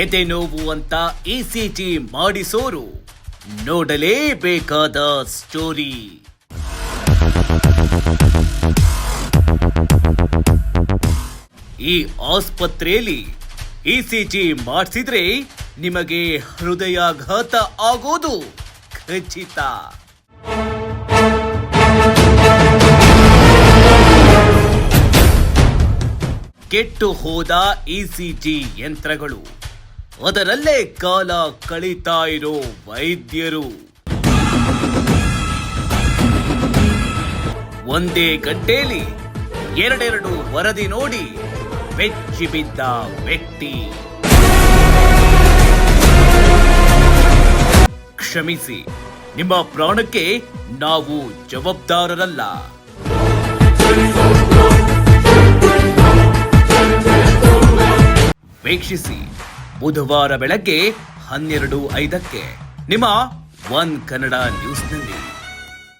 ಎದೆ ನೋವು ಅಂತ ಜಿ ಮಾಡಿಸೋರು ನೋಡಲೇಬೇಕಾದ ಸ್ಟೋರಿ. ಈ ಆಸ್ಪತ್ರೆಯಲ್ಲಿ ಇ ಸಿ ಜಿ ಮಾಡಿಸಿದ್ರೆ ನಿಮಗೆ ಹೃದಯಾಘಾತ ಆಗೋದು ಖಚಿತ. ಕೆಟ್ಟು ಹೋದ ಇಸಿಜಿ ಯಂತ್ರಗಳು ಅದರಲ್ಲೇ ಕಾಲ ಕಳೀತಾ ಇರೋ ವೈದ್ಯರು. ಒಂದೇ ಗಂಟೆಯಲ್ಲಿ ಎರಡೆರಡು ವರದಿ ನೋಡಿ ಬೆಚ್ಚಿ ಬಿದ್ದ ವ್ಯಕ್ತಿ. ಕ್ಷಮಿಸಿ, ನಿಮ್ಮ ಪ್ರಾಣಕ್ಕೆ ನಾವು ಜವಾಬ್ದಾರರಲ್ಲ. ವೀಕ್ಷಿಸಿ ಬುಧವಾರ ಬೆಳಗ್ಗೆ ಹನ್ನೆರಡು ಐದಕ್ಕೆ. ನಿಮ್ಮ ಒನ್ ಕನ್ನಡ ನ್ಯೂಸ್ನಲ್ಲಿ.